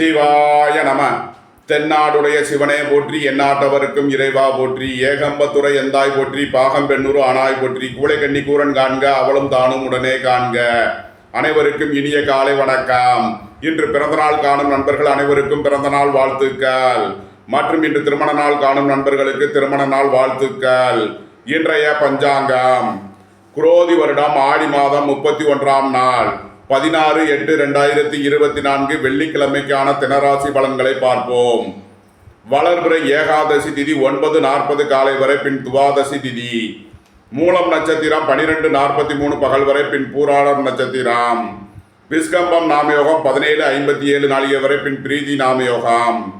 சிவாய நம. தென்னாடுடைய சிவனே போற்றி எந்நாட்டவருக்கும் இறைவா போற்றி ஏகம்பத்துறை எந்தாய் போற்றி பாகம் பெண்ணூறு ஆனாய் போற்றி கூளைக்கண்ணி கூரன் காண்க அவளும் தானும் உடனே காண்க. அனைவருக்கும் இனிய காலை வணக்கம். இன்று பிறந்தநாள் காணும் நண்பர்கள் அனைவருக்கும் பிறந்தநாள் வாழ்த்துக்கள். மற்றும் இன்று திருமண நாள் காணும் நண்பர்களுக்கு திருமண நாள் வாழ்த்துக்கள். இன்றைய பஞ்சாங்கம். குரோதி வருடம் ஆடி மாதம் முப்பத்தி ஒன்றாம் நாள். பதினாறு எட்டு ரெண்டாயிரத்தி இருபத்தி நான்கு வெள்ளிக்கிழமைக்கான தினராசி பலன்களை பார்ப்போம். வளர்பிறை ஏகாதசி திதி ஒன்பது நாற்பது காலை வரை பின் துவாதசி திதி. மூலம் நட்சத்திரம் பனிரெண்டு நாற்பத்தி மூணு பகல் வரை பின் பூராடம் நட்சத்திரம். விஸ்கம்பம் நாமயோகம் பதினேழு ஐம்பத்தி ஏழு நாளிகை வரை பின் பிரீதி நாமயோகம்.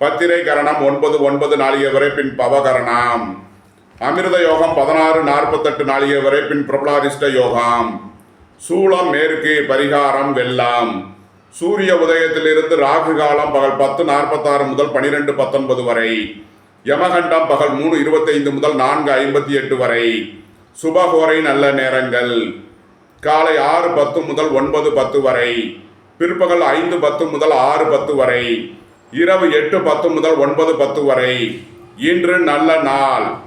பத்திரை கரணம் ஒன்பது ஒன்பது நாளிகை வரை பின் பவகரணம். அமிர்த யோகம் பதினாறு நாற்பத்தெட்டு நாளிகை வரை பின் பிரபலாரிஷ்ட யோகம். சூளம் மேற்கு பரிகாரம் வெள்ளம் சூரிய உதயத்திலிருந்து ராகு காலம் பகல் பத்து நாற்பத்தாறு முதல் பனிரெண்டு பத்தொன்பது வரை. யமகண்டம் பகல் மூணு இருபத்தைந்து முதல் நான்கு ஐம்பத்தி எட்டு வரை. சுபகோரை நல்ல நேரங்கள். காலை ஆறு பத்து முதல் ஒன்பது பத்து வரை. பிற்பகல் ஐந்து பத்து முதல் ஆறு பத்து வரை. இரவு எட்டு பத்து முதல் ஒன்பது பத்து வரை. இன்று நல்ல நாள்.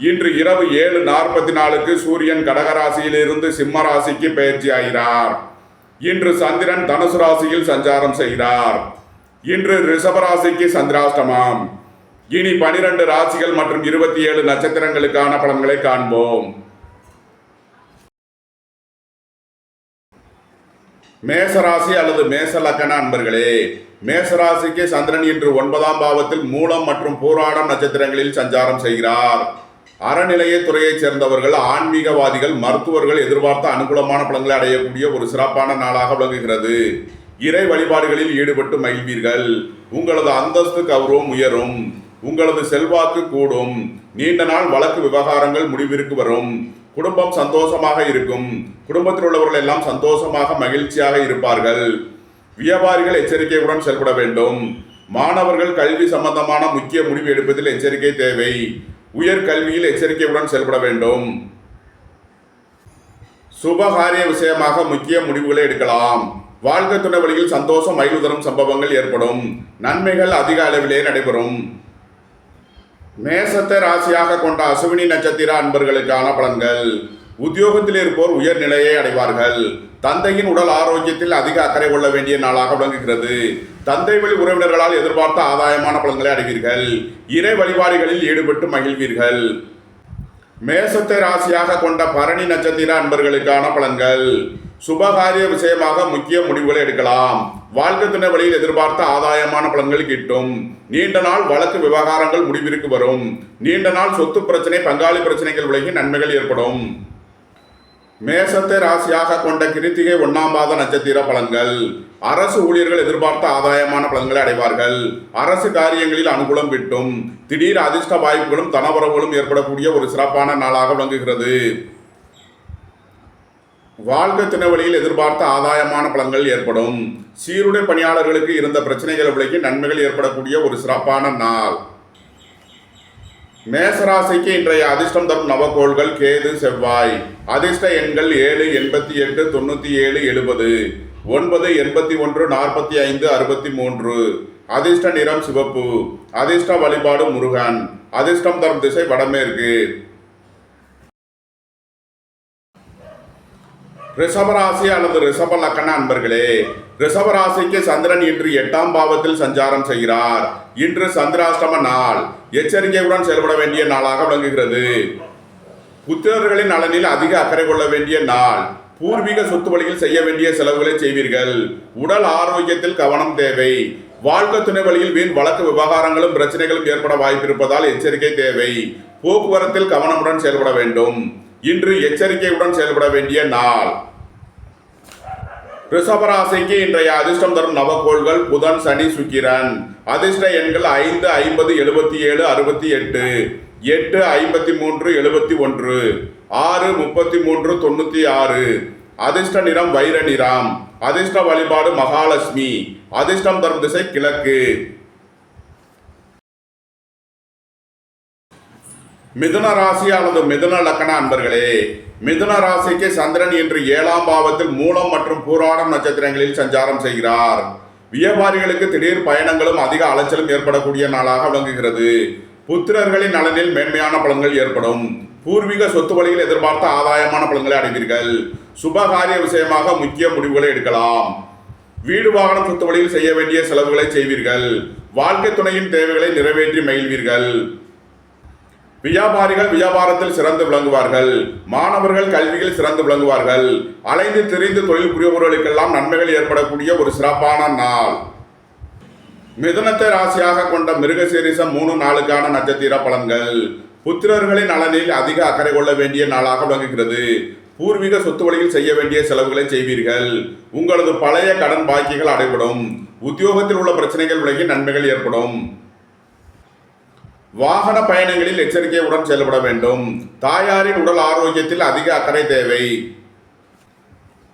இன்று இரவு ஏழு நாற்பத்தி நாலுக்கு சூரியன் கடகராசியிலிருந்து சிம்ம ராசிக்கு பயிற்சி ஆகிறார். இன்று சந்திரன் தனுசு ராசியில் சஞ்சாரம் செய்கிறார். இன்று ரிஷபராசிக்கு சந்திராஷ்டமம். இனி பனிரெண்டு ராசிகள் மற்றும் இருபத்தி ஏழு நட்சத்திரங்களுக்கான பலன்களை காண்போம். மேசராசி அல்லது மேச லக்கண அன்பர்களே மேசராசிக்கு சந்திரன் இன்று ஒன்பதாம் பாவத்தில் மூலம் மற்றும் பூராடம் நட்சத்திரங்களில் சஞ்சாரம் செய்கிறார். அறநிலையத்துறையைச் சேர்ந்தவர்கள் ஆன்மீகவாதிகள் மருத்துவர்கள் எதிர்பார்த்த அனுகூலமான பலன்களை அடையக்கூடிய ஒரு சிறப்பான நாளாக விளங்குகிறது. இறை வழிபாடுகளில் ஈடுபட்டு மகிழ்வீர்கள். உங்களது அந்தஸ்து கௌரவம் உயரும். உங்களது செல்வாக்கு கூடும். நீண்ட நாள் வழக்கு விவகாரங்கள் முடிவிற்கு வரும். குடும்பம் சந்தோஷமாக இருக்கும். குடும்பத்தில் உள்ளவர்கள் எல்லாம் சந்தோஷமாக மகிழ்ச்சியாக இருப்பார்கள். வியாபாரிகள் எச்சரிக்கையுடன் செயல்பட வேண்டும். மாணவர்கள் கல்வி சம்பந்தமான முக்கிய முடிவு எடுப்பதில் எச்சரிக்கை தேவை. உயர் கல்வியில் எச்சரிக்கையுடன் செயல்பட வேண்டும். சுபகாரிய விஷயமாக முக்கிய முடிவுகளை எடுக்கலாம். வாழ்க்கை துணை வழியில் சந்தோஷம் மகிழ்வு சம்பவங்கள் ஏற்படும். நன்மைகள் அதிக அளவிலே நடைபெறும். மேசத்தை ராசியாக கொண்ட அசுவினி நட்சத்திர அன்பர்களுக்கான பலன்கள். உத்தியோகத்தில் இருப்போர் உயர் நிலையை அடைவார்கள். தந்தையின் உடல் ஆரோக்கியத்தில் அதிக அக்கறை கொள்ள வேண்டிய நாளாக விளங்குகிறது. தந்தை வழி உறவினர்களால் எதிர்பார்த்த ஆதாயமான பலன்களை அடைவீர்கள். இறை வழிபாடுகளில் ஈடுபட்டு மகிழ்வீர்கள். மேசத்தை ராசியாக கொண்ட பரணி நட்சத்திர அன்பர்களுக்கான பலன்கள். சுபகாரிய விஷயமாக முக்கிய முடிவுகளை எடுக்கலாம். வாழ்க்கை துணை வழியில் எதிர்பார்த்த ஆதாயமான பலன்கள் கிட்டும். நீண்ட நாள் வழக்கு விவகாரங்கள் முடிவிற்கு வரும். நீண்ட நாள் சொத்து பிரச்சனை பங்காளி பிரச்சனைகள் விலகி நன்மைகள் ஏற்படும். மேசத்தை ராசியாக கொண்ட கிருத்திகை ஒன்னாம் பாத நட்சத்திர பலன்கள். அரசு ஊழியர்கள் எதிர்பார்த்த ஆதாயமான பலன்களை அடைவார்கள். அரசு காரியங்களில் அனுகூலம் கிட்டும். திடீர் அதிர்ஷ்ட வாய்ப்புகளும் தனவரவுகளும் ஏற்படக்கூடிய ஒரு சிறப்பான நாளாக விளங்குகிறது. வாழ்க்கை தினவழியில் எதிர்பார்த்த ஆதாயமான பலன்கள் ஏற்படும். சீருடை பணியாளர்களுக்கு இருந்த பிரச்சனைகளை விலகி நன்மைகள் ஏற்படக்கூடிய ஒரு சிறப்பான நாள். மேசராசிக்கு இன்றைய அதிர்ஷ்டம் தரும் நவகோள்கள் கேது செவ்வாய். அதிர்ஷ்ட எண்கள் ஏழு எண்பத்தி எட்டு தொண்ணூற்றி ஏழு எழுபது. ஒன்பது எண்பத்தி ஒன்று நாற்பத்தி ஐந்து அறுபத்தி மூன்று. அதிர்ஷ்ட நிறம் சிவப்பு. அதிர்ஷ்ட வழிபாடு முருகன். அதிர்ஷ்டம் தரும் திசை வடமேற்கு. ரிஷபராசி அல்லது ரிஷப லக்கண அன்பர்களே ரிஷபராசிக்கு சந்திரன் இன்று எட்டாம் பாவத்தில் சஞ்சாரம் செய்கிறார். இன்று சந்திராஷ்டம நாள். எச்சரிக்கையுடன் செயல்பட வேண்டிய நாளாக விளங்குகிறது. புத்திரர்களின் நலனில் அதிக அக்கறை கொள்ள வேண்டிய நாள். பூர்வீக சொத்து வழியில் செய்ய வேண்டிய செலவுகளை செய்வீர்கள். உடல் ஆரோக்கியத்தில் கவனம் தேவை. வாழ்க்கை துணை வழியில் வீண் வழக்கு விவகாரங்களும் பிரச்சனைகளும் ஏற்பட வாய்ப்பிருப்பதால் எச்சரிக்கை தேவை. போக்குவரத்தில் கவனமுடன் செயல்பட வேண்டும். இன்று எச்சரிக்கையுடன் செயல்பட வேண்டிய நாள். ரிஷபராசிக்கு இன்றைய அதிர்ஷ்டம் தரும் நவக்கோள்கள் புதன் சனி சுக்கிரன். அதிர்ஷ்ட எண்கள் ஐந்து ஐம்பது எழுபத்தி ஏழு அறுபத்தி எட்டு. எட்டு ஐம்பத்தி மூன்று எழுபத்தி ஒன்று. ஆறு முப்பத்தி மூன்று தொண்ணூற்றி ஆறு. அதிர்ஷ்ட நிறம் வைர நிறம். அதிர்ஷ்ட வழிபாடு மகாலட்சுமி. அதிர்ஷ்டம் தரும் திசை கிழக்கு. மிதுன ராசி அல்லது மிதுன லக்கண அன்பர்களே மிதுன ராசிக்கு சந்திரன் இன்று ஏழாம் பாவத்தில் மூலம் மற்றும் பூராடம் நட்சத்திரங்களில் சஞ்சாரம் செய்கிறார். வியாபாரிகளுக்கு திடீர் பயணங்களும் அதிக அலைச்சலும் ஏற்படக்கூடிய நாளாக விளங்குகிறது. புத்திரர்களின் நலனில் மேன்மையான பலன்கள் ஏற்படும். பூர்வீக சொத்து வழியில் எதிர்பார்த்த ஆதாயமான பலன்களை அடைவீர்கள். சுபகாரிய விஷயமாக முக்கிய முடிவுகளை எடுக்கலாம். வீடு வாகனம் சொத்து வழியில் செய்ய வேண்டிய செலவுகளை செய்வீர்கள். வாழ்க்கை துணையின் தேவைகளை நிறைவேற்றி மகிழ்வீர்கள். வியாபாரிகள் வியாபாரத்தில் சிறந்து விளங்குவார்கள். மாணவர்கள் கல்வியில் சிறந்து விளங்குவார்கள். அலைந்து திரிந்து தொழில் புரியவர்களுக்கெல்லாம் நன்மைகள் ஏற்படக்கூடிய ஒரு சிறப்பான நாள். மிதுனத்தை ராசியாக கொண்ட மிருகசீரிசம் மூணு நாளுக்கான நட்சத்திர பலன்கள். புத்திரர்களின் நலனில் அதிக அக்கறை கொள்ள வேண்டிய நாளாக விளங்குகிறது. பூர்வீக சொத்து வழியில் செய்ய வேண்டிய செலவுகளை செய்வீர்கள். உங்களது பழைய கடன் பாக்கிகள் அடைபடும். உத்தியோகத்தில் உள்ள பிரச்சனைகள் விலகி நன்மைகள் ஏற்படும். வாகன பயணங்களில் எச்சரிக்கையுடன் செயல்பட வேண்டும். தாயாரின் உடல் ஆரோக்கியத்தில் அதிக அக்கறை தேவை.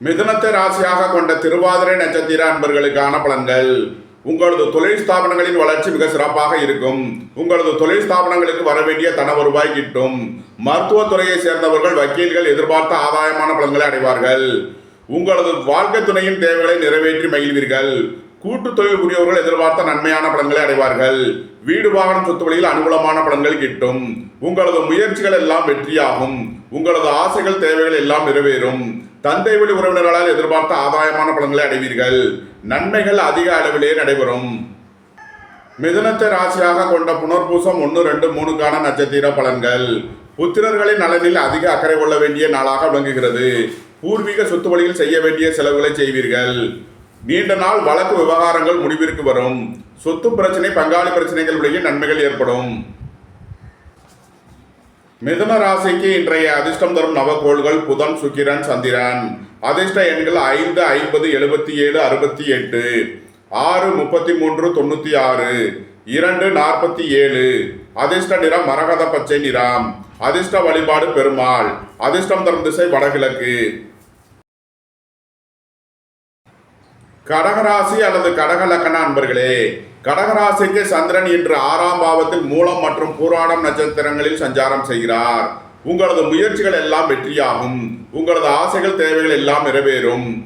மிதுனத்தை ராசியாக கொண்ட திருவாதிரை நட்சத்திர அன்பர்களுக்கான பலன்கள். உங்களது தொழில் ஸ்தாபனங்களின் வளர்ச்சி மிக சிறப்பாக இருக்கும். உங்களது தொழில் ஸ்தாபனங்களுக்கு வர வேண்டிய தன வருவாய் கிட்டும். மருத்துவத்துறையை சேர்ந்தவர்கள் வக்கீல்கள் எதிர்பார்த்த ஆதாயமான பலன்களை அடைவார்கள். உங்களது வாழ்க்கை துணையின் தேவைகளை நிறைவேற்றி மகிழ்வீர்கள். கூட்டு தொழில் புரியவர்கள் எதிர்பார்த்த நன்மையான பலன்களை அடைவார்கள். வீடு வாகனம் சொத்து வழியில் அனுகூலமான பலன்கள் கிட்டும். உங்களது முயற்சிகள் எல்லாம் வெற்றியாகும். உங்களது ஆசைகள் தேவைகள் எல்லாம் நிறைவேறும். தந்தை வழி உறவினர்களால் எதிர்பார்த்த ஆதாயமான பலன்களை அடைவீர்கள். நன்மைகள் அதிக அளவிலே நடைபெறும். மிதுனத்தை ராசியாக கொண்ட புனர்பூசம் ஒன்று ரெண்டு மூணுக்கான நட்சத்திர பலன்கள். புத்திரர்களின் நலனில் அதிக அக்கறை கொள்ள வேண்டிய நாளாக விளங்குகிறது. பூர்வீக சொத்து வழியில் செய்ய வேண்டிய செலவுகளை செய்வீர்கள். நீண்ட நாள் வழக்கு விவகாரங்கள் முடிவிற்கு வரும். சொத்து பிரச்சனை பங்காளி பிரச்சனைகள் நன்மைகள் ஏற்படும். மிதுன ராசிக்கு இன்றைய அதிர்ஷ்டம் தரும் நவகோள்கள் புதன் சுக்கிரன் சந்திரன். அதிர்ஷ்ட எண்கள் ஐந்து ஐம்பது எழுபத்தி ஏழு அறுபத்தி எட்டு. ஆறு முப்பத்தி மூன்று தொண்ணூற்றி ஆறு. இரண்டு நாற்பத்தி ஏழு. அதிர்ஷ்ட நிறம் மரகத பச்சை நிறம். அதிர்ஷ்ட வழிபாடு பெருமாள். அதிர்ஷ்டம் தரும் திசை வடகிழக்கு. கடகராசி அல்லது கடக லக்கண அன்பர்களே கடகராசிக்கு சந்திரன் இன்று ஆறாம் பாவத்தில் மூலம் மற்றும் பூராடம் நட்சத்திரங்களில் சஞ்சாரம் செய்கிறார். உங்களது முயற்சிகள் எல்லாம் வெற்றியாகும். உங்களது ஆசைகள் தேவைகள் எல்லாம் நிறைவேறும்.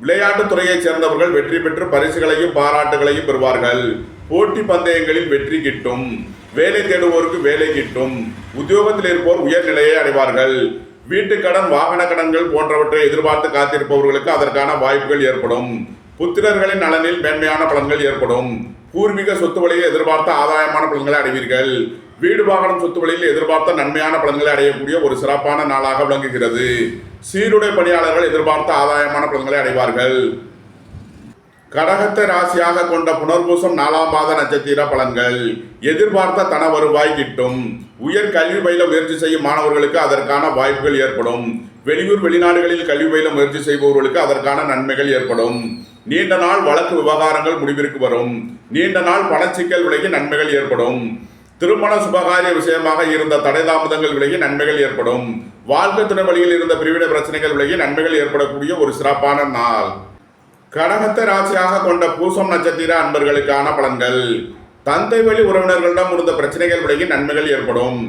விளையாட்டுத் துறையைச் சேர்ந்தவர்கள் வெற்றி பெற்று பரிசுகளையும் பாராட்டுகளையும் பெறுவார்கள். போட்டி பந்தயங்களில் வெற்றி கிட்டும். வேலை தேடுவோருக்கு வேலை கிட்டும். உத்தியோகத்தில் இருப்போர் உயர்நிலையை அடைவார்கள். வீட்டுக்கடன் வாகன கடன்கள் போன்றவற்றை எதிர்பார்த்து காத்திருப்பவர்களுக்கு அதற்கான வாய்ப்புகள் ஏற்படும். புத்திரர்களின் நலனில் மேன்மையான பலன்கள் ஏற்படும். பூர்வீக சொத்து வழியில் எதிர்பார்த்த ஆதாயமான பலன்களை அடைவீர்கள். வீடு வாகனம் சொத்து வழியில் எதிர்பார்த்த நன்மையான பலன்களை அடையக்கூடிய ஒரு சிறப்பான நாளாக விளங்குகிறது. சீருடை பணியாளர்கள் எதிர்பார்த்த ஆதாயமான பலன்களை அடைவார்கள். கடகத்தை ராசியாக கொண்ட புனர்பூசம் நாலாம் பாத நட்சத்திர பலன்கள். எதிர்பார்த்த தன வருவாய் கிட்டும். உயர் கல்வி பயில முயற்சி செய்யும் மாணவர்களுக்கு அதற்கான வாய்ப்புகள் ஏற்படும். வெளியூர் வெளிநாடுகளில் கல்வி பயில முயற்சி செய்பவர்களுக்கு அதற்கான நன்மைகள் ஏற்படும். நீண்ட நாள் வழக்கு விவகாரங்கள் முடிவிற்கு வரும். நீண்ட நாள் பணச்சிக்கல் விலகி நன்மைகள் ஏற்படும். திருமண சுபகாரிய விஷயமாக இருந்த தடை தாமதங்கள் விலகி நன்மைகள் ஏற்படும். வாழ்க்கை துணை வழியில் இருந்த பிரிவிட பிரச்சனைகள் விலகி நன்மைகள் ஏற்படக்கூடிய ஒரு சிறப்பான நாள். கடகத்தை ராசியாக கொண்ட பூசம் நட்சத்திர அன்பர்களுக்கான பலன்கள். தந்தை வழி உறவினர்களிடம் இருந்த பிரச்சனைகள் விலகி நன்மைகள் ஏற்படும்.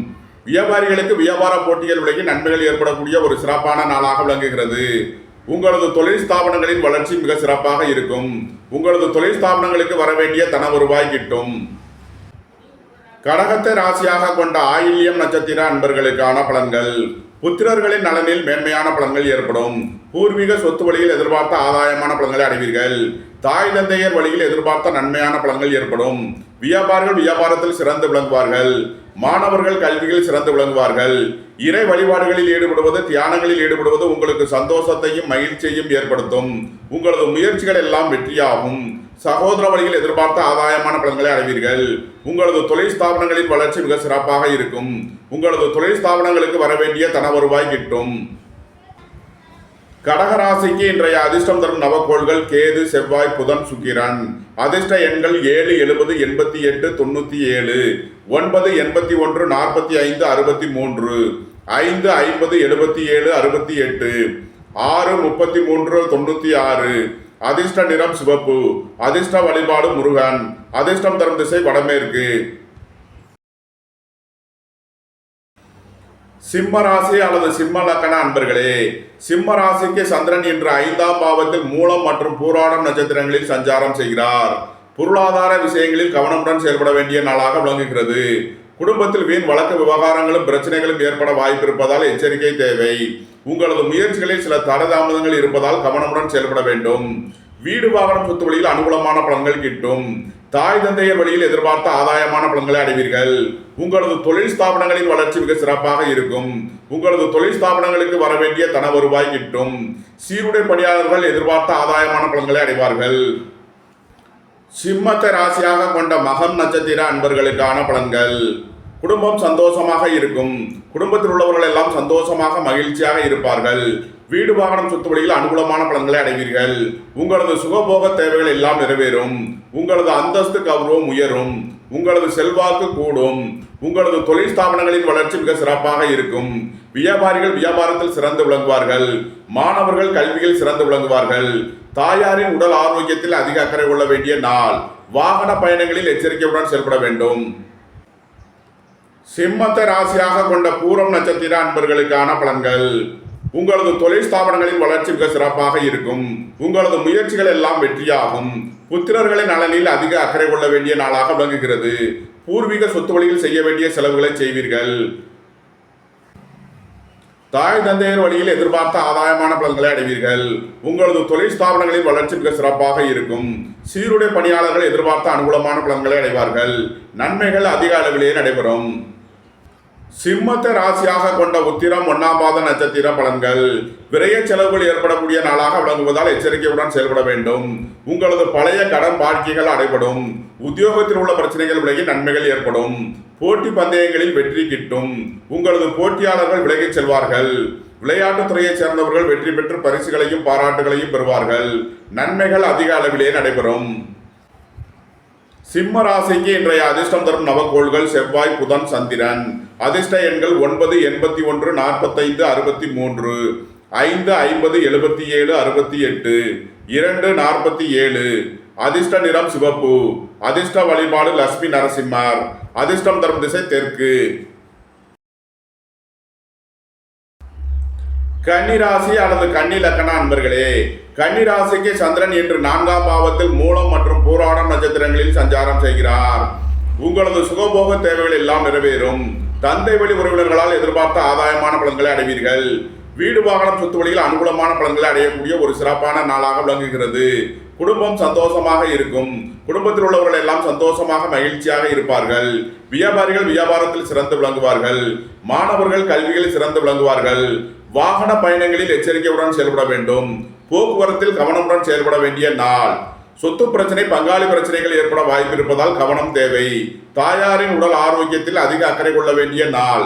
வியாபாரிகளுக்கு வியாபார போட்டிகள் விலகி நன்மைகள் ஏற்படக்கூடிய ஒரு சிறப்பான நாளாக விளங்குகிறது. உங்களது தொழில் ஸ்தாபனங்களின் வளர்ச்சி மிக சிறப்பாக இருக்கும். உங்களது தொழில் ஸ்தாபனங்களுக்கு வர வேண்டிய தன வருவாய் கிட்டும். கடகத்தை ராசியாக கொண்ட ஆயில்யம் நட்சத்திர அன்பர்களுக்கான பலன்கள். புத்திரர்களின் நலனில் மேன்மையான பலன்கள் ஏற்படும். பூர்வீக சொத்து வழியில் எதிர்பார்த்த ஆதாயமான பலன்களை அடைவீர்கள். தாய் தந்தையர் வழியில் எதிர்பார்த்த நன்மையான பலன்கள் ஏற்படும். வியாபாரிகள் வியாபாரத்தில் சிறந்து விளங்குவார்கள். மாணவர்கள் கல்வியில் சிறந்து விளங்குவார்கள். இறை வழிபாடுகளில் ஈடுபடுவது தியானங்களில் ஈடுபடுவது உங்களுக்கு சந்தோஷத்தையும் மகிழ்ச்சியையும் ஏற்படுத்தும். உங்களது முயற்சிகள் எல்லாம் வெற்றியாகும். சகோதர வழியில் எதிர்பார்த்த ஆதாயமான பலன்களை அடைவீர்கள். உங்களது தொழில் ஸ்தாபனங்களின் வளர்ச்சி மிக சிறப்பாக இருக்கும். உங்களது தொழில் ஸ்தாபனங்களுக்கு வர வேண்டிய தன வருவாய் கிட்டும். கடகராசிக்கு இன்றைய அதிர்ஷ்டம் தரும் நவக்கோள்கள் கேது செவ்வாய் புதன் சுக்கிரன். அதிர்ஷ்ட எண்கள் ஏழு எழுபது எண்பத்தி எட்டு தொண்ணூற்றி ஏழு. ஒன்பது எண்பத்தி ஒன்று நாற்பத்தி ஐந்து அறுபத்தி மூன்று ஐந்து ஐம்பது எழுபத்தி ஏழு அறுபத்தி எட்டு ஆறு முப்பத்தி மூன்று தொண்ணூற்றி ஆறு. அதிர்ஷ்ட நிறம் சிவப்பு அதிர்ஷ்ட வழிபாடு முருகன் அதிர்ஷ்டம் தரும் திசை வடமேற்கு. சிம்ம ராசி அல்லது சிம்ம லக்கண அன்பர்களே சிம்ம ராசிக்கு சந்திரன் இன்று ஐந்தாம் பாவத்தில் மூலம் மற்றும் பூராடம் நட்சத்திரங்களில் சஞ்சாரம் செய்கிறார். பொருளாதார விஷயங்களில் கவனமுடன் செயல்பட வேண்டிய நாளாக விளங்குகிறது. குடும்பத்தில் வீண் வழக்கு விவகாரங்களும் பிரச்சனைகளும் ஏற்பட வாய்ப்பு இருப்பதால் எச்சரிக்கை தேவை. உங்களது முயற்சிகளில் சில தடதாமதங்கள் இருப்பதால் கவனமுடன் செயல்பட வேண்டும். வீடு வாகனம் சொத்து வழியில் அனுகூலமான பலன்கள் கிட்டும். தாய் தந்தையர் வழியில் எதிர்பார்த்த ஆதாயமான பலன்களை அடைவீர்கள். உங்களது தொழில் ஸ்தாபனங்களின் வளர்ச்சி மிக சிறப்பாக இருக்கும். உங்களது தொழில் ஸ்தாபனங்களுக்கு வர வேண்டிய தன வருவாய் கிட்டும். சீருடை பணியாளர்கள் எதிர்பார்த்த ஆதாயமான பலன்களை அடைவார்கள். சிம்மத்தை ராசியாக கொண்ட மகம் நட்சத்திர அன்பர்களுக்கான பலன்கள். குடும்பம் சந்தோஷமாக இருக்கும். குடும்பத்தில் உள்ளவர்கள் எல்லாம் சந்தோஷமாக மகிழ்ச்சியாக இருப்பார்கள். வீடு வாகனம் சொத்து வழியில் அனுகூலமான பலன்களை அடைவீர்கள். உங்களது சுகபோக தேவைகள் எல்லாம் நிறைவேறும். உங்களது அந்தஸ்து கௌரவம் உயரும். உங்களது செல்வாக்கு கூடும். உங்களது தொழில் ஸ்தாபனங்களின் வளர்ச்சி மிக சிறப்பாக இருக்கும். வியாபாரிகள் வியாபாரத்தில் சிறந்து விளங்குவார்கள். மாணவர்கள் கல்வியில் சிறந்து விளங்குவார்கள். தாயாரின் உடல் ஆரோக்கியத்தில் அதிக அக்கறை கொள்ள வேண்டிய நாள். வாகன பயணங்களில் எச்சரிக்கையுடன் செயல்பட வேண்டும். சிம்மத்தை ராசியாக கொண்ட பூரம் நட்சத்திர அன்பர்களுக்கான பலன்கள். உங்களது தொழில் ஸ்தாபனங்களின் வளர்ச்சி மிக சிறப்பாக இருக்கும். உங்களது முயற்சிகள் எல்லாம் வெற்றியாகும். புத்திரர்களின் நலனில் அதிக அக்கறை கொள்ள வேண்டிய நாளாக விளங்குகிறது. பூர்வீக சொத்து வழியில் செய்ய வேண்டிய செலவுகளை செய்வீர்கள். தாய் தந்தையர் வழியில் எதிர்பார்த்த ஆதாயமான பலன்களை அடைவீர்கள். உங்களது தொழில் ஸ்தாபனங்களின் வளர்ச்சி மிக சிறப்பாக இருக்கும். சீருடை பணியாளர்கள் எதிர்பார்த்த அனுகூலமான பலன்களை அடைவார்கள். நன்மைகள் அதிக அளவிலேயே நடைபெறும். சிம்மத்தை ராசியாக கொண்ட உத்திரம் ஒன்னாம் பாத நட்சத்திர பலன்கள். விரைய செலவுகள் ஏற்படக்கூடிய நாளாக விளங்குவதால் எச்சரிக்கையுடன் செயல்பட வேண்டும். உங்களது பழைய கடன் வாழ்க்கைகள் அடைபடும். உத்தியோகத்தில் உள்ள பிரச்சனைகள் விலகி நன்மைகள் ஏற்படும். போட்டி பந்தயங்களில் வெற்றி கிட்டும். உங்களது போட்டியாளர்கள் விலகிச் செல்வார்கள். விளையாட்டுத் துறையைச் சேர்ந்தவர்கள் வெற்றி பெற்று பரிசுகளையும் பாராட்டுகளையும் பெறுவார்கள். நன்மைகள் அதிக அளவிலே நடைபெறும். சிம்ம ராசிக்கு இன்றைய அதிர்ஷ்டம் தரும் நவக்கோள்கள் செவ்வாய் புதன் சந்திரன். அதிர்ஷ்ட எண்கள் ஒன்பது எண்பத்தி ஒன்று நாற்பத்தைந்து அறுபத்தி மூன்று ஐந்து ஐம்பது எழுபத்தி ஏழு அறுபத்தி எட்டு இரண்டு நாற்பத்தி ஏழு. அதிர்ஷ்ட நிறம் சிவப்பு. அதிர்ஷ்ட வழிபாடு லட்சுமி நரசிம்மர். அதிர்ஷ்டம் தரும் திசை தெற்கு. கன்னிராசி அல்லது கன்னி லக்கண அன்பர்களே கன்னிராசிக்கு சந்திரன் இன்று நான்காம் பாவத்தில் மூலம் மற்றும் பூராடம் நட்சத்திரங்களில் சஞ்சாரம் செய்கிறார். உங்களது சுகபோக தேவைகள் எல்லாம் நிறைவேறும். தந்தை வழி உறவினர்களால் எதிர்பார்த்த ஆதாயமான பலன்களை அடைவீர்கள். வீடு வாகனம் சொத்து வழியில் அனுகூலமான பலன்களை அடையக்கூடிய ஒரு சிறப்பான நாளாக விளங்குகிறது. குடும்பம் சந்தோஷமாக இருக்கும். குடும்பத்தில் உள்ளவர்கள் எல்லாம் சந்தோஷமாக மகிழ்ச்சியாக இருப்பார்கள். வியாபாரிகள் வியாபாரத்தில் சிறந்து விளங்குவார்கள். மாணவர்கள் கல்வியில் சிறந்து விளங்குவார்கள். வாகன பயணங்களில் எச்சரிக்கையுடன் செயல்பட வேண்டும். போக்குவரத்தில் கவனமுடன் செயல்பட வேண்டிய நாள். சொத்து பிரச்சனை பங்காளி பிரச்சனைகள் ஏற்பட வாய்ப்பு இருப்பதால் கவனம் தேவை. தாயாரின் உடல் ஆரோக்கியத்தில் அதிக அக்கறை கொள்ள வேண்டிய நாள்.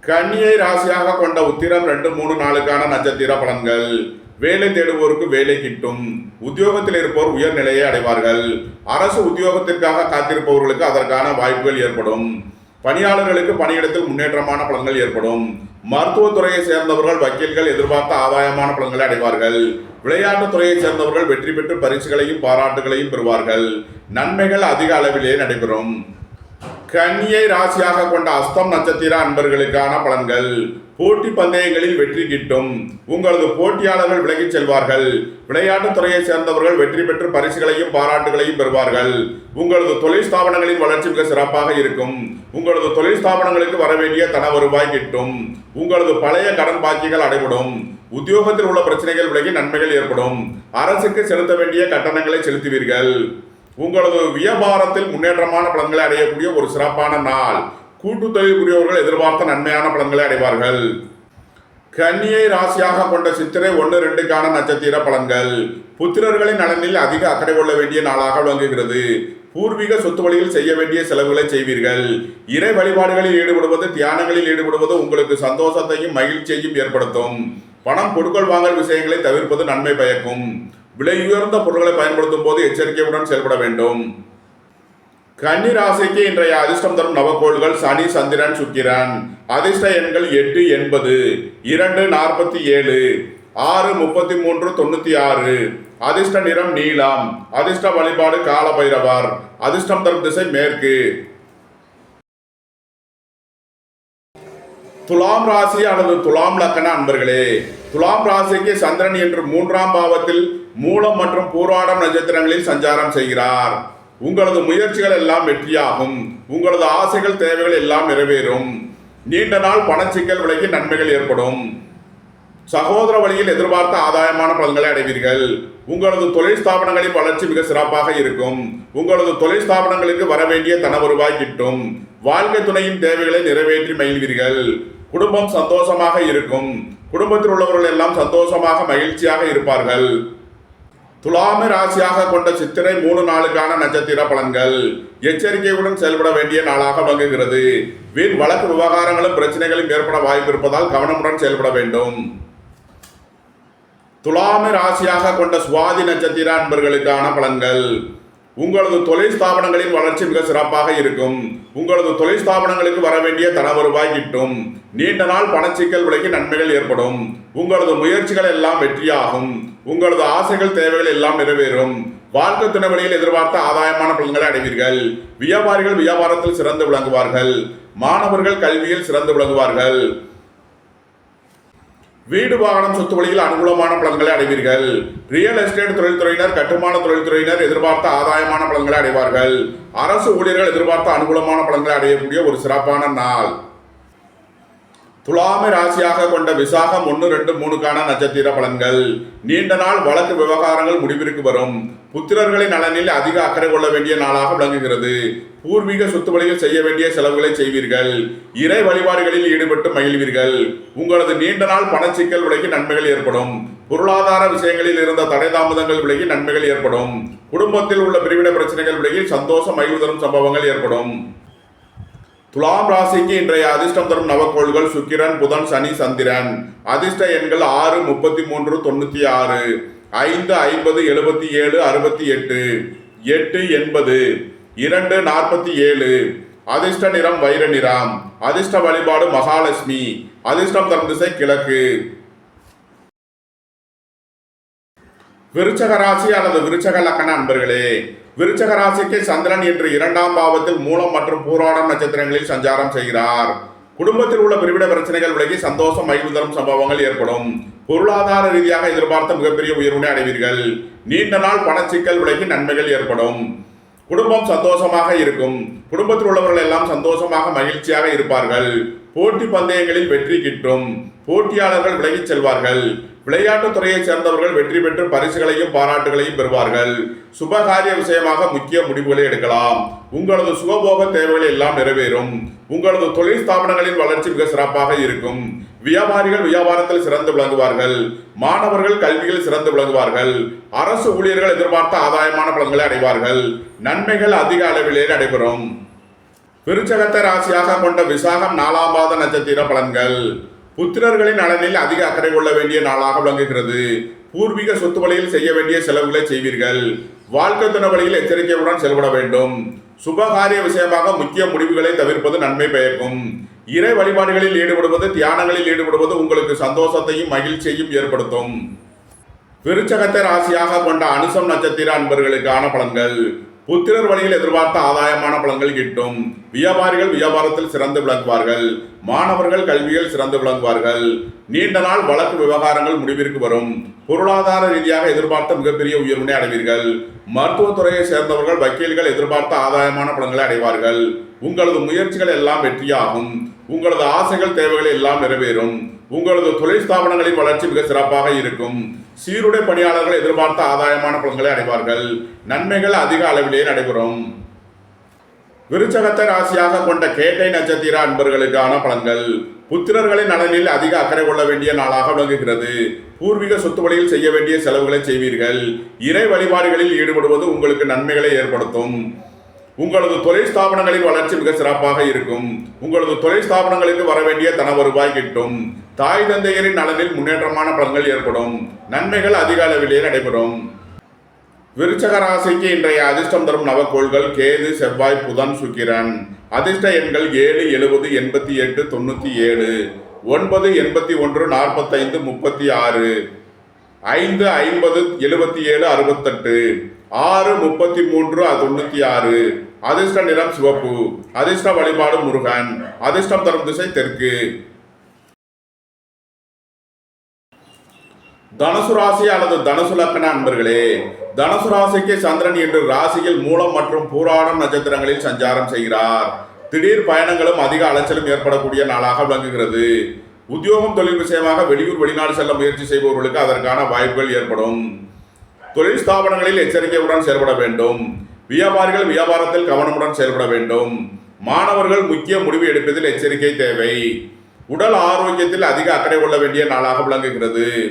கன்னியை ராசியாக கொண்ட உத்திரம் ரெண்டு மூணு நாளுக்கான நட்சத்திர பலன்கள். வேலை தேடுவோருக்கு வேலை கிட்டும். உத்தியோகத்தில் இருப்போர் உயர்நிலையை அடைவார்கள். அரசு உத்தியோகத்திற்காக காத்திருப்பவர்களுக்கு அதற்கான வாய்ப்புகள் ஏற்படும். பணியாளர்களுக்கு பணியிடத்தில் முன்னேற்றமான பலன்கள் ஏற்படும். மருத்துவத்துறையை சேர்ந்தவர்கள் வக்கீல்கள் எதிர்பார்த்த ஆதாயமான பலன்களை அடைவார்கள். விளையாட்டுத் துறையைச் சேர்ந்தவர்கள் வெற்றி பெற்று பரிசுகளையும் பாராட்டுகளையும் பெறுவார்கள். நன்மைகள் அதிக அளவிலேயே நடைபெறும். கன்னியை ராசியாக கொண்ட அஸ்தம் நட்சத்திர அன்பர்களுக்கான பலன்கள். போட்டி பந்தயங்களில் வெற்றி கிட்டும். உங்களது போட்டியாளர்கள் விலகிச் செல்வார்கள். விளையாட்டுத் துறையைச் சேர்ந்தவர்கள் வெற்றி பெற்று பரிசுகளையும் பாராட்டுகளையும் பெறுவார்கள். உங்களது தொழில் ஸ்தாபனங்களின் வளர்ச்சி மிக சிறப்பாக இருக்கும். உங்களது தொழில் ஸ்தாபனங்களுக்கு வர வேண்டிய தன வருவாய் கிட்டும். உங்களது பழைய கடன் பாக்கிகள் அடைபடும். உத்தியோகத்தில் உள்ள பிரச்சனைகள் விலகி நன்மைகள் ஏற்படும். அரசுக்கு செலுத்த வேண்டிய கட்டணங்களை செலுத்துவீர்கள். உங்களது வியாபாரத்தில் முன்னேற்றமான பலன்களை அடையக்கூடிய ஒரு சிறப்பான நாள். கூட்டு தொழில் புரியவர்கள் எதிர்பார்த்த நன்மையான பலன்களை அடைவார்கள். கன்னியை ராசியாக கொண்ட சித்திரை ஒன்று ரெண்டுக்கான நட்சத்திர பலன்கள். புத்திரர்களின் நலனில் அதிக அக்கறை கொள்ள வேண்டிய நாளாக விளங்குகிறது. பூர்வீக சொத்து வழியில் செய்ய வேண்டிய செலவுகளை செய்வீர்கள். இறை வழிபாடுகளில் ஈடுபடுவது தியானங்களில் ஈடுபடுவது உங்களுக்கு சந்தோஷத்தையும் மகிழ்ச்சியையும் ஏற்படுத்தும். பணம் கொடுக்கல் வாங்கல் விஷயங்களை தவிர்ப்பது நன்மை பயக்கும். விலை உயர்ந்த பொருட்களை பயன்படுத்தும் போது எச்சரிக்கையுடன் செயல்பட வேண்டும். கன்னி ராசிக்கு இன்றைய அதிர்ஷ்டம் தரும் நவக்கோள்கள் சனி சந்திரன் சுக்கிரன். அதிர்ஷ்ட எண்கள் எட்டு எண்பது. இரண்டு நாற்பத்தி ஏழு. ஆறு முப்பத்தி மூன்று தொண்ணூத்தி ஆறு. அதிர்ஷ்ட நிறம் நீலம். அதிர்ஷ்ட வழிபாடு கால பைரவர் அதிர்ஷ்டம் தரும் திசை மேற்கு. துலாம் ராசி அல்லது துலாம் லக்கண அன்பர்களே துலாம் ராசிக்கு சந்திரன் என்று மூன்றாம் பாவத்தில் மூலம் மற்றும் பூராடம் நட்சத்திரங்களில் சஞ்சாரம் செய்கிறார். உங்களது முயற்சிகள் எல்லாம் வெற்றியாகும். உங்களது ஆசைகள் தேவைகள் எல்லாம் நிறைவேறும். நீண்ட நாள் பணச்சிக்கல் விலகி நன்மைகள் ஏற்படும். சகோதர வழியில் எதிர்பார்த்த ஆதாயமான பலன்களை அடைவீர்கள். உங்களது தொழில் ஸ்தாபனங்களின் வளர்ச்சி மிக சிறப்பாக இருக்கும். உங்களது தொழில் ஸ்தாபனங்களுக்கு வர வேண்டிய தன வருவாய் கிட்டும். வாழ்க்கை துணையின் தேவைகளை நிறைவேற்றி மகிழ்வீர்கள். குடும்பம் சந்தோஷமாக இருக்கும். குடும்பத்தில் உள்ளவர்கள் எல்லாம் சந்தோஷமாக மகிழ்ச்சியாக இருப்பார்கள். துலாமி ராசியாக கொண்ட சித்திரை மூணு நாளுக்கான நட்சத்திர பலன்கள். எச்சரிக்கையுடன் செயல்பட வேண்டிய நாளாக வழங்குகிறது வீண் வழக்கு விவகாரங்களும் பிரச்சனைகளும் ஏற்பட வாய்ப்பு இருப்பதால் கவனமுடன் செயல்பட வேண்டும். துலாம ராசியாக கொண்ட சுவாதி நட்சத்திர அன்பர்களுக்கான பலன்கள். உங்களது தொழில் ஸ்தாபனங்களின் வளர்ச்சி மிக சிறப்பாக இருக்கும். உங்களது தொழில் ஸ்தாபனங்களுக்கு வர வேண்டிய தன வருவாய் கிட்டும். நீண்ட நாள் பணச்சிக்கல் விலைக்கு நன்மைகள் ஏற்படும். உங்களது முயற்சிகள் எல்லாம் வெற்றியாகும். உங்களது ஆசைகள் தேவைகள் எல்லாம் நிறைவேறும். வாழ்க்கை தினவெளியில் வழியில் எதிர்பார்த்த ஆதாயமான பலன்களை அடைவீர்கள். வியாபாரிகள் வியாபாரத்தில் சிறந்து விளங்குவார்கள். மாணவர்கள் கல்வியில் சிறந்து விளங்குவார்கள். வீடு வாகனம் சொத்து வழியில் அனுகூலமான பலன்களை அடைவீர்கள். ரியல் எஸ்டேட் தொழில்துறையினர் கட்டுமான தொழில்துறையினர் எதிர்பார்த்த ஆதாயமான பலன்களை அடைவார்கள். அரசு ஊழியர்கள் எதிர்பார்த்த அனுகூலமான பலன்களை அடையக்கூடிய ஒரு சிறப்பான நாள். துலாமை ராசியாக கொண்ட விசாகம் ஒன்று ரெண்டு மூணுக்கான நட்சத்திர பலன்கள். நீண்ட நாள் வழக்கு விவகாரங்கள் முடிவிற்கு வரும். புத்திரர்களின் நலனில் அதிக அக்கறை கொள்ள வேண்டிய நாளாக விளங்குகிறது. பூர்வீக சொத்து வழியில் செய்ய வேண்டிய செலவுகளை செய்வீர்கள். இறை வழிபாடுகளில் ஈடுபட்டு மகிழ்வீர்கள். உங்களது நீண்ட நாள் பணச்சிக்கல் விலகி நன்மைகள் ஏற்படும். பொருளாதார விஷயங்களில் இருந்த தடை தாமதங்கள் விலகி நன்மைகள் ஏற்படும். குடும்பத்தில் உள்ள பிரிவிட பிரச்சனைகள் விலகி சந்தோஷம் மகிழ்வு தரும் சம்பவங்கள் ஏற்படும். துலாம் ராசிக்கு இன்றைய அதிர்ஷ்டம் தரும் நவக்கோள்கள் சுக்கிரன் புதன் சனி சந்திரன். அதிர்ஷ்ட எண்கள் ஆறு முப்பத்தி மூன்று தொண்ணூத்தி ஆறு ஐந்து ஐம்பது எழுபத்தி ஏழு அறுபத்தி எட்டு எட்டு எண்பது இரண்டு நாற்பத்தி ஏழு அதிர்ஷ்ட நிறம் வைர நிறம். அதிர்ஷ்ட வழிபாடு மகாலட்சுமி. அதிர்ஷ்டம் தரும் திசை கிழக்கு. விருச்சக ராசி அல்லது விருச்சக லக்கண அன்பர்களே விருச்சக ராசிக்கு சந்திரன் இன்று இரண்டாம் பாவத்தில் மூலம் மற்றும் பூராடம் நட்சத்திரங்களில் சஞ்சாரம் செய்கிறார். குடும்பத்தில் உள்ள பிரிவிட பிரச்சனைகள் விலகி சந்தோஷம் மகிழ்வு தரும் சம்பவங்கள் ஏற்படும். பொருளாதார ரீதியாக எதிர்பார்த்த மிகப்பெரிய உயர்வினை அடைவீர்கள். நீண்ட நாள் பணச்சிக்கல் விலகி நன்மைகள் ஏற்படும். குடும்பம் சந்தோஷமாக இருக்கும். குடும்பத்தில் உள்ளவர்கள் எல்லாம் சந்தோஷமாக மகிழ்ச்சியாக இருப்பார்கள். போட்டி பந்தயங்களில் வெற்றி கிட்டும். போட்டியாளர்கள் விலகிச் செல்வார்கள். விளையாட்டுத் துறையைச் சேர்ந்தவர்கள் வெற்றி பெற்று பரிசுகளையும் பாராட்டுகளையும் பெறுவார்கள். சுபகாரிய விஷயமாக முக்கிய முடிவுகளை எடுக்கலாம். உங்களது சுகபோக தேவைகள் எல்லாம் நிறைவேறும். உங்களது தொழில் ஸ்தாபனங்களின் வளர்ச்சி மிக சிறப்பாக இருக்கும். வியாபாரிகள் வியாபாரத்தில் சிறந்து விளங்குவார்கள். மாணவர்கள் கல்வியில் சிறந்து விளங்குவார்கள். அரசு ஊழியர்கள் எதிர்பார்த்த ஆதாயமான பலன்களை அடைவார்கள். நன்மைகள் அதிக அளவிலே நடைபெறும். விருச்சகத்தை ராசியாக கொண்ட விசாகம் நாலாம் பாத நட்சத்திர பலன்கள். புத்திரர்களின் நலனில் அதிக அக்கறை கொள்ள வேண்டிய நாளாக விளங்குகிறது. பூர்வீக சொத்து வழியில் செய்ய வேண்டிய செலவுகளை செய்வீர்கள். வாழ்க்கை துணை வழியில் எச்சரிக்கையுடன் செயல்பட வேண்டும். சுபகாரிய விஷயமாக முக்கிய முடிவுகளை தவிர்ப்பது நன்மை பயக்கும். இறை வழிபாடுகளில் ஈடுபடுவது தியானங்களில் ஈடுபடுவது உங்களுக்கு சந்தோஷத்தையும் மகிழ்ச்சியையும் ஏற்படுத்தும். விருச்சகத்தை ராசியாக கொண்ட அனுசம் நட்சத்திர அன்பர்களுக்கான பலன்கள். புத்திரர் வழியில் எதிர்பார்த்த ஆதாயமான பலன்கள் கிட்டும். வியாபாரிகள் வியாபாரத்தில் சிறந்து விளங்குவார்கள் மாணவர்கள் கல்வியில் சிறந்து விளங்குவார்கள் நீண்ட நாள் வழக்கு விவகாரங்கள் முடிவிற்கு வரும். பொருளாதார ரீதியாக எதிர்பார்த்த மிகப்பெரிய உயர்வினை அடைவீர்கள். மருத்துவத்துறையை சேர்ந்தவர்கள் வக்கீல்கள் எதிர்பார்த்த ஆதாயமான பலன்களை அடைவார்கள். உங்களது முயற்சிகள் எல்லாம் வெற்றியாகும். உங்களது ஆசைகள் தேவைகள் எல்லாம் நிறைவேறும். உங்களது தொழில் ஸ்தாபனங்களின் வளர்ச்சி மிக சிறப்பாக இருக்கும். சீருடை பணியாளர்கள் எதிர்பார்த்த ஆதாயமான பலன்களை அடைவார்கள். நன்மைகள் அதிக அளவிலேயே நடைபெறும். விருச்சகத்தை ராசியாக கொண்ட கேட்டை நட்சத்திர அன்பர்களுக்கான பலன்கள். புத்திரர்களின் நலனில் அதிக அக்கறை கொள்ள வேண்டிய நாளாக விளங்குகிறது. பூர்வீக சொத்து வழியில் செய்ய வேண்டிய செலவுகளை செய்வீர்கள். இறை வழிபாடுகளில் ஈடுபடுவது உங்களுக்கு நன்மைகளை ஏற்படுத்தும். உங்களது தொழில் ஸ்தாபனங்களின் வளர்ச்சி மிக சிறப்பாக இருக்கும். உங்களது தொழில் ஸ்தாபனங்களுக்கு வர வேண்டிய தன வருவாய் கிட்டும். தாய் தந்தையரின் நலனில் முன்னேற்றமான பலன்கள் ஏற்படும். நன்மைகள் அதிக அளவிலேயே நடைபெறும். விருச்சக ராசிக்கு இன்றைய அதிர்ஷ்டம் தரும் நவக்கோள்கள் கேது செவ்வாய் புதன் சுக்கிரன். அதிர்ஷ்ட எண்கள் ஏழு எழுபது எண்பத்தி எட்டு தொண்ணூற்றி ஏழு. ஒன்பது எண்பத்தி ஒன்று நாற்பத்தைந்து முப்பத்தி ஆறு. ஐந்து ஐம்பது எழுபத்தி ஏழு அறுபத்தெட்டு. ஆறு முப்பத்தி மூன்று தொண்ணூற்றி ஆறு அதிர்ஷ்ட நிறம் சிவப்பு. அதிர்ஷ்ட வழிபாடு முருகன். அதிர்ஷ்டம் தரும் திசை தெற்கு. தனுசு ராசி அல்லது தனுசு லக்கண அன்பர்களே தனுசு ராசிக்கு சந்திரன் என்று ராசியில் மூலம் மற்றும் பூராடம் நட்சத்திரங்களில் சஞ்சாரம் செய்கிறார். திடீர் பயணங்களும் அதிக அலைச்சலும் ஏற்படக்கூடிய நாளாக விளங்குகிறது. உத்தியோகம் தொழில் விஷயமாக வெளியூர் வெளிநாடு செல்ல முயற்சி செய்பவர்களுக்கு அதற்கான வாய்ப்புகள் ஏற்படும். தொழில் ஸ்தாபனங்களில் எச்சரிக்கையுடன் செயல்பட வேண்டும். வியாபாரிகள் வியாபாரத்தில் கவனமுடன் செயல்பட வேண்டும். மாணவர்கள் முக்கிய முடிவு எடுப்பதில் எச்சரிக்கை தேவை. உடல் ஆரோக்கியத்தில் அதிக அக்கறை கொள்ள வேண்டிய நாளாக விளங்குகிறது.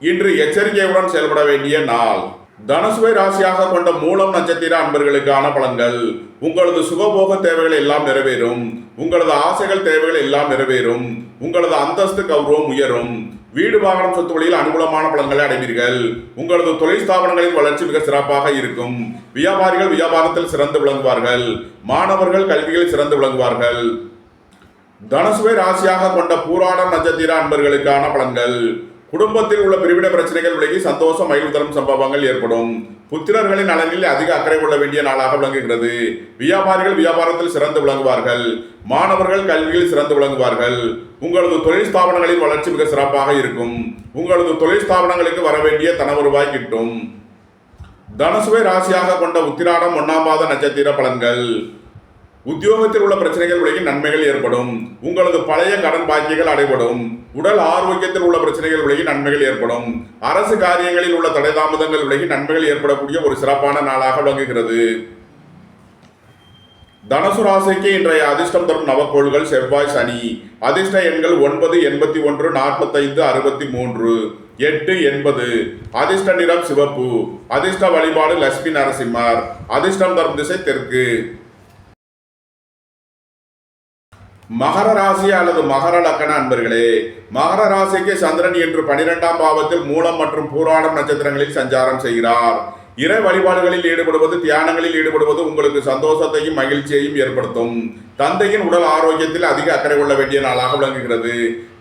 இன்று எச்சரிக்கையுடன் செயல்பட வேண்டிய நாள். தனுசுவை ராசியாக கொண்ட மூலம் நட்சத்திர அன்பர்களுக்கான பலன்கள். உங்களது சுகபோக தேவைகள் எல்லாம் நிறைவேறும். உங்களது ஆசைகள் தேவைகள் எல்லாம் நிறைவேறும். உங்களது அந்தஸ்து கௌரவம் உயரும். வீடு வாகனம் சொத்து வழியில் அனுகூலமான பலன்களை அடைவீர்கள். உங்களது தொழில் ஸ்தாபனங்களின் வளர்ச்சி மிக சிறப்பாக இருக்கும். வியாபாரிகள் வியாபாரத்தில் சிறந்து விளங்குவார்கள். மாணவர்கள் கல்வியில் சிறந்து விளங்குவார்கள். தனுசுவை ராசியாக கொண்ட பூராடம் நட்சத்திர அன்பர்களுக்கான பலன்கள். குடும்பத்தில் உள்ள பிரிவிட பிரச்சனைகள் விலகி சந்தோஷம் மகிழ்வு தரும் சம்பவங்கள் ஏற்படும். புத்திரர்களின் நலனில் அதிக அக்கறை கொள்ள வேண்டிய நாளாக விளங்குகிறது. வியாபாரிகள் வியாபாரத்தில் சிறந்து விளங்குவார்கள். மாணவர்கள் கல்வியில் சிறந்து விளங்குவார்கள். உங்களது தொழில் ஸ்தாபனங்களின் வளர்ச்சி மிக சிறப்பாக இருக்கும். உங்களது தொழில் ஸ்தாபனங்களுக்கு வர வேண்டிய தன வருவாய் கிட்டும். தனுசுவை ராசியாக கொண்ட உத்திராடம் ஒன்னாம் பாத நட்சத்திர பலன்கள். உத்தியோகத்தில் உள்ள பிரச்சனைகள் விலகி நன்மைகள் ஏற்படும். உங்களது பழைய கடன் பாக்கியங்கள் அடைபடும். உடல் ஆரோக்கியத்தில் உள்ள பிரச்சனைகள் விலகி நன்மைகள் ஏற்படும். அரசு காரியங்களில் உள்ள தடை தாமதங்கள் விலகி நன்மைகள் ஏற்படக்கூடிய ஒரு சிறப்பான நாளாக விளங்குகிறது. தனுசு ராசிக்கு இன்றைய அதிர்ஷ்டம் தரும் நவக்கோள்கள் செவ்வாய் சனி. அதிர்ஷ்ட எண்கள் ஒன்பது எண்பத்தி ஒன்று நாற்பத்தைந்து அறுபத்தி மூன்று எட்டு எண்பது. அதிர்ஷ்ட நிறம் சிவப்பு. அதிர்ஷ்ட வழிபாடு லட்சுமி நரசிம்மர். அதிர்ஷ்டம் தரும் திசை தெற்கு. மகர ராசி அல்லது மகர லக்கண அன்பர்களே மகர ராசிக்கு சந்திரன் என்று பனிரெண்டாம் பாவத்தில் மூலம் மற்றும் பூராடம் நட்சத்திரங்களில் சஞ்சாரம் செய்கிறார். இறை வழிபாடுகளில் ஈடுபடுவது தியானங்களில் ஈடுபடுவது உங்களுக்கு சந்தோஷத்தையும் மகிழ்ச்சியையும் ஏற்படுத்தும். தந்தையின் உடல் ஆரோக்கியத்தில் அதிக அக்கறை கொள்ள வேண்டிய நாளாக விளங்குகிறது.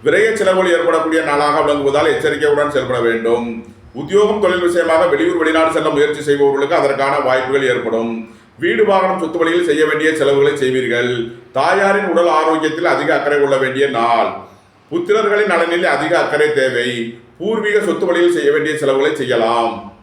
விரைய செலவுகள் ஏற்படக்கூடிய நாளாக விளங்குவதால் எச்சரிக்கையுடன் செயல்பட வேண்டும். உத்தியோகம் தொழில் விஷயமாக வெளியூர் வெளிநாடு செல்ல முயற்சி செய்பவர்களுக்கு அதற்கான வாய்ப்புகள் ஏற்படும். வீடு வாகனம் சொத்து வழியில் செய்ய வேண்டிய செலவுகளை செய்வீர்கள். தாயாரின் உடல் ஆரோக்கியத்தில் அதிக அக்கறை கொள்ள வேண்டிய நாள். புத்திரர்களின் நலனில் அதிக அக்கறை தேவை. பூர்வீக சொத்து வழியில் செய்ய வேண்டிய செலவுகளை செய்யலாம்.